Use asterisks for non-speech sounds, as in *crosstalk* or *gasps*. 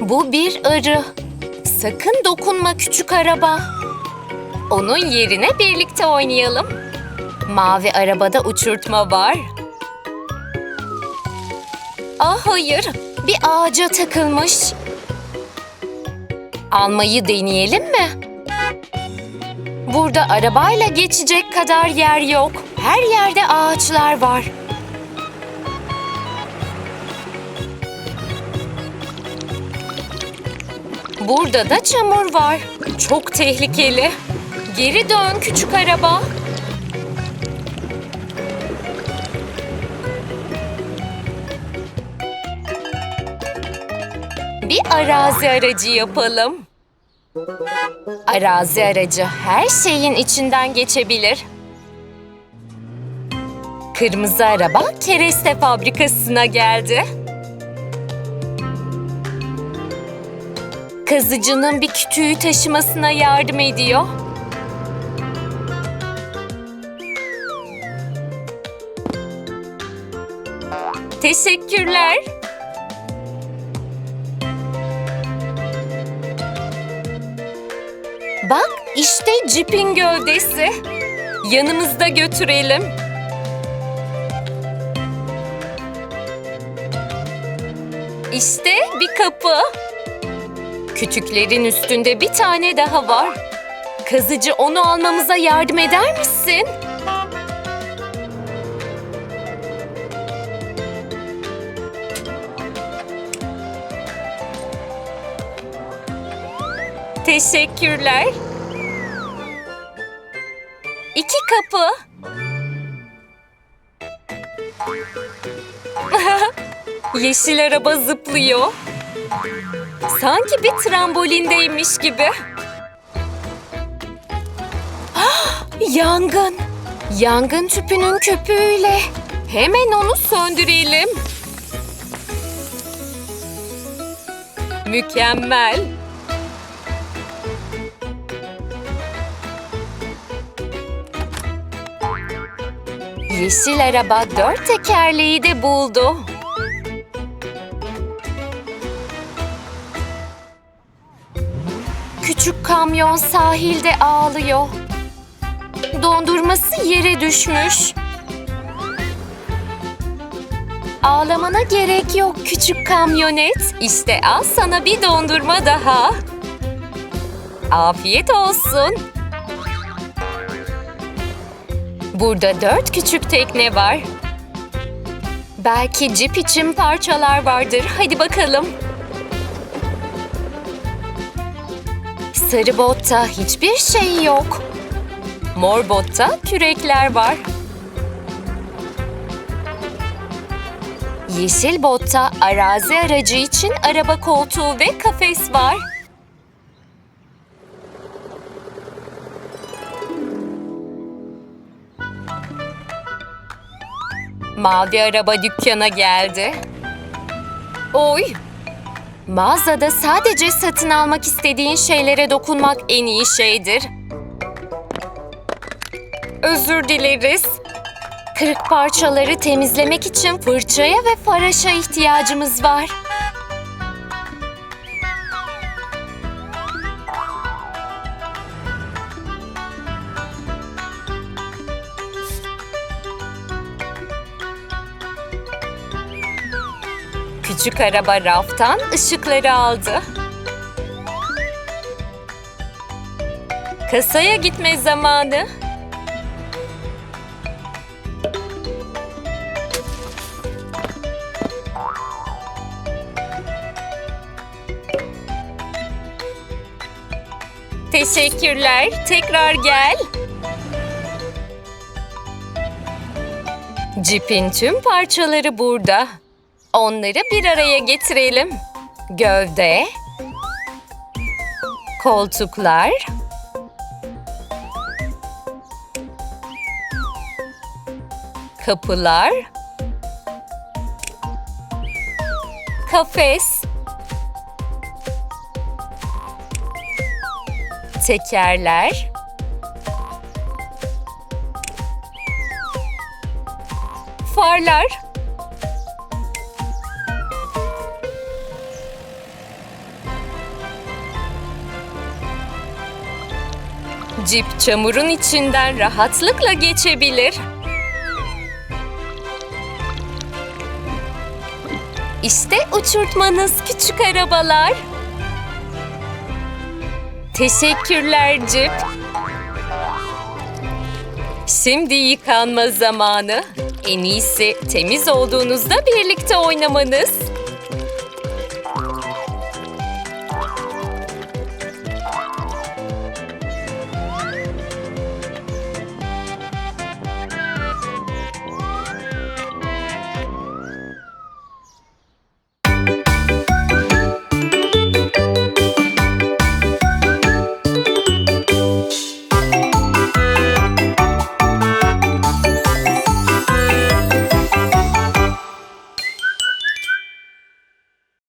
arı. Sakın dokunma küçük araba. Onun yerine birlikte oynayalım. Mavi arabada uçurtma var. Ah hayır, bir ağaca takılmış. Almayı deneyelim mi? Burada arabayla geçecek kadar yer yok. Her yerde ağaçlar var. Burada da çamur var. Çok tehlikeli. Geri dön küçük araba. Bir arazi aracı yapalım. Arazi aracı her şeyin içinden geçebilir. Kırmızı araba kereste fabrikasına geldi. Kazıcının bir kütüğü taşımasına yardım ediyor. Teşekkürler. Bak işte cipin gövdesi. Yanımızda götürelim. İşte bir kapı. Kütüklerin üstünde bir tane daha var. Kazıcı onu almamıza yardım eder misin? Teşekkürler. İki kapı. *laughs* Yeşil araba zıplıyor. Sanki bir trambolindeymiş gibi. *gasps* Yangın. Yangın tüpünün köpüğüyle. Hemen onu söndürelim. Mükemmel. Yeşil araba dört tekerleği de buldu. Küçük kamyon sahilde ağlıyor. Dondurması yere düşmüş. Ağlamana gerek yok küçük kamyonet. İşte al sana bir dondurma daha. Afiyet olsun. Burada dört küçük tekne var. Belki cip için parçalar vardır. Hadi bakalım. Sarı botta hiçbir şey yok. Mor botta kürekler var. Yeşil botta arazi aracı için araba koltuğu ve kafes var. Mavi araba dükkana geldi. Oy! Mağazada sadece satın almak istediğin şeylere dokunmak en iyi şeydir. Özür dileriz. Kırık parçaları temizlemek için fırçaya ve faraşa ihtiyacımız var. Küçük araba raftan ışıkları aldı. Kasaya gitme zamanı. Teşekkürler. Tekrar gel. Cipin tüm parçaları burada. Onları bir araya getirelim. Gövde, koltuklar, kapılar, kafes, tekerler, farlar. Cip çamurun içinden rahatlıkla geçebilir. İşte uçurtmanız küçük arabalar. Teşekkürler Cip. Şimdi yıkanma zamanı. En iyisi temiz olduğunuzda birlikte oynamanız.